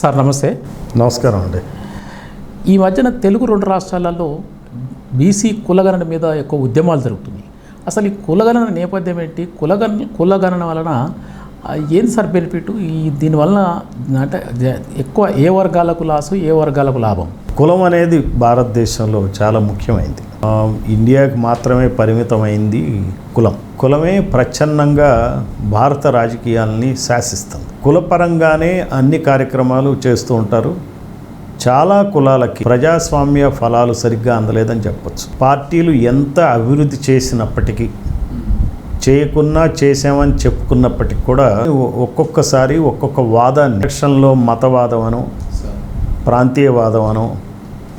Sir నమస్తే. నమస్కారం అండి. ఈ మధ్యన తెలుగు రెండు రాష్ట్రాలలో బీసీ కులగణన మీద ఎక్కువ ఉద్యమాలు జరుగుతున్నాయి. అసలు ఈ కులగణన నేపథ్యం ఏంటి? కులగణ కులగణన వలన ఏంది సార్ బెనిఫిట్? ఈ దీనివల్ల అంటే ఎక్కువ ఏ వర్గాలకు లాసు ఏ వర్గాలకు లాభం? కులం అనేది భారతదేశంలో చాలా ముఖ్యమైంది. ఇండియాకి మాత్రమే పరిమితమైంది కులం. కులమే ప్రచ్ఛన్నంగా భారత రాజకీయాల్ని శాసిస్తుంది. కులపరంగానే అన్ని కార్యక్రమాలు చేస్తూ ఉంటారు. చాలా కులాలకి ప్రజాస్వామ్య ఫలాలు సరిగ్గా అందలేదని చెప్పచ్చు. పార్టీలు ఎంత అభివృద్ధి చేసినప్పటికీ చేయకున్నా చేసామని చెప్పుకున్నప్పటికీ కూడా ఒక్కొక్కసారి ఒక్కొక్క వాదాన్ని ఎలక్షన్లో మతవాదం అనో ప్రాంతీయవాదం అనో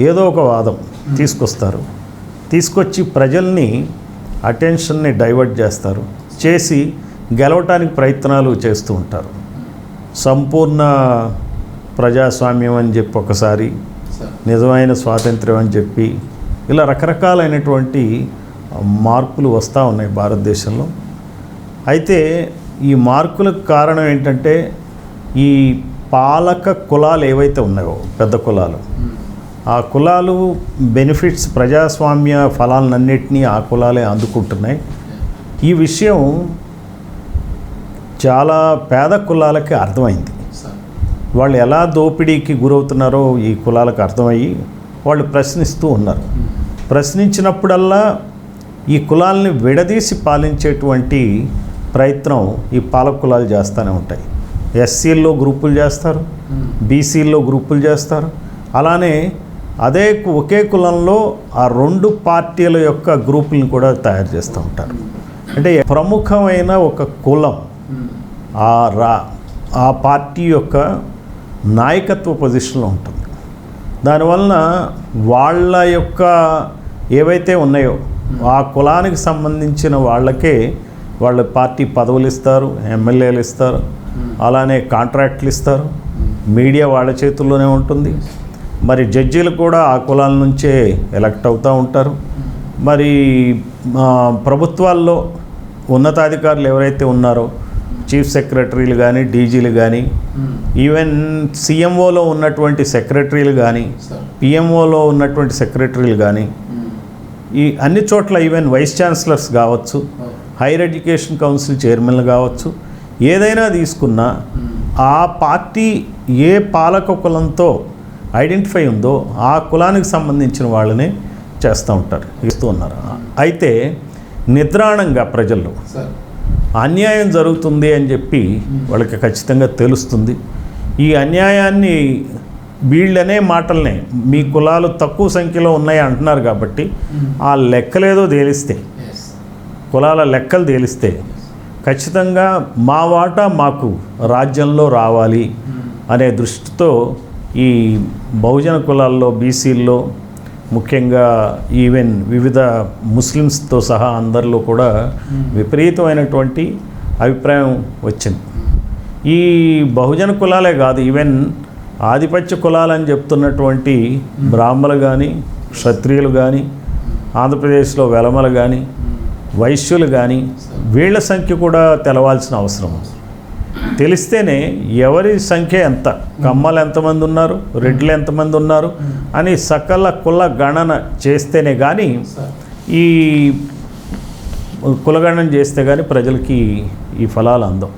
ఏదో ఒక వాదం తీసుకొస్తారు. తీసుకొచ్చి ప్రజల్ని అటెన్షన్ని డైవర్ట్ చేస్తారు. చేసి గెలవటానికి ప్రయత్నాలు చేస్తూ ఉంటారు. సంపూర్ణ ప్రజాస్వామ్యం అని చెప్పి ఒకసారి నిజమైన స్వాతంత్ర్యం అని చెప్పి ఇలా రకరకాలైనటువంటి మార్పులు వస్తూ ఉన్నాయి భారతదేశంలో. అయితే ఈ మార్పులకు కారణం ఏంటంటే ఈ పాలక కులాలు ఏవైతే ఉన్నాయో పెద్ద కులాలు ఆ కులాలు బెనిఫిట్స్ ప్రజాస్వామ్య ఫలాలన్నింటినీ ఆ కులాలే అందుకుంటున్నాయి. ఈ విషయం చాలా పేద కులాలకి అర్థమైంది. వాళ్ళు ఎలా దోపిడీకి గురవుతున్నారో ఈ కులాలకు అర్థమయ్యి వాళ్ళు ప్రశ్నిస్తూ ఉన్నారు. ప్రశ్నించినప్పుడల్లా ఈ కులాల్ని విడదీసి పాలించేటువంటి ప్రయత్నం ఈ పాలక కులాలు చేస్తూనే ఉంటాయి. ఎస్సీల్లో గ్రూపులు చేస్తారు బీసీల్లో గ్రూపులు చేస్తారు. అలానే అదే ఒకే కులంలో ఆ రెండు పార్టీల యొక్క గ్రూపులను కూడా తయారు చేస్తూ ఉంటారు. అంటే ప్రముఖమైన ఒక కులం ఆ రా ఆ పార్టీ యొక్క నాయకత్వ పొజిషన్లో ఉంటుంది. దానివలన వాళ్ళ యొక్క ఏవైతే ఉన్నాయో ఆ కులానికి సంబంధించిన వాళ్ళకే వాళ్ళ పార్టీ పదవులు ఇస్తారు ఎమ్మెల్యేలు ఇస్తారు అలానే కాంట్రాక్ట్లు ఇస్తారు. మీడియా వాళ్ళ చేతుల్లోనే ఉంటుంది. మరి జడ్జీలు కూడా ఆ కులాల నుంచే ఎలక్ట్ అవుతూ ఉంటారు. మరి ప్రభుత్వాల్లో ఉన్నతాధికారులు ఎవరైతే ఉన్నారో చీఫ్ సెక్రటరీలు కానీ డీజీలు కానీ ఈవెన్ సీఎంఓలో ఉన్నటువంటి సెక్రటరీలు కానీ పిఎంఓలో ఉన్నటువంటి సెక్రటరీలు కానీ ఈ అన్ని చోట్ల ఈవెన్ వైస్ ఛాన్సలర్స్ కావచ్చు హైయర్ ఎడ్యుకేషన్ కౌన్సిల్ చైర్మన్లు కావచ్చు ఏదైనా తీసుకున్నా ఆ పార్టీ ఏ పాలక కులంతో ఐడెంటిఫై ఉందో ఆ కులానికి సంబంధించిన వాళ్ళనే చేస్తూ ఉంటారు ఇస్తూ ఉన్నారు. అయితే నిద్రాణంగా ప్రజల్లో అన్యాయం జరుగుతుంది అని చెప్పి వాళ్ళకి ఖచ్చితంగా తెలుస్తుంది. ఈ అన్యాయాన్ని వీళ్ళనే మాటలనే మీ కులాలు తక్కువ సంఖ్యలో ఉన్నాయి అంటున్నారు కాబట్టి ఆ లెక్కలేదో తేలిస్తే కులాల లెక్కలు తేలిస్తే ఖచ్చితంగా మా వాటా మాకు రాజ్యంలో రావాలి అనే దృష్టితో ఈ బహుజన కులాల్లో బీసీల్లో ముఖ్యంగా ఈవెన్ వివిధ ముస్లిమ్స్తో సహా అందరిలో కూడా విపరీతమైనటువంటి అభిప్రాయం వచ్చింది. ఈ బహుజన కులాలే కాదు ఈవెన్ ఆధిపత్య కులాలని చెప్తున్నటువంటి బ్రాహ్మలు కానీ క్షత్రియులు కానీ ఆంధ్రప్రదేశ్లో వెలమలు కానీ వైశ్యులు కానీ వీళ్ళ సంఖ్య కూడా తెలవాల్సిన అవసరం. తెలిస్తేనే ఎవరి సంఖ్య ఎంత? కమ్మలు ఎంతమంది ఉన్నారు? రెడ్లు ఎంతమంది ఉన్నారు? అని సకల కుల గణన చేస్తేనే కానీ ఈ కులగణన చేస్తే కానీ ప్రజలకి ఈ ఫలాలు అందం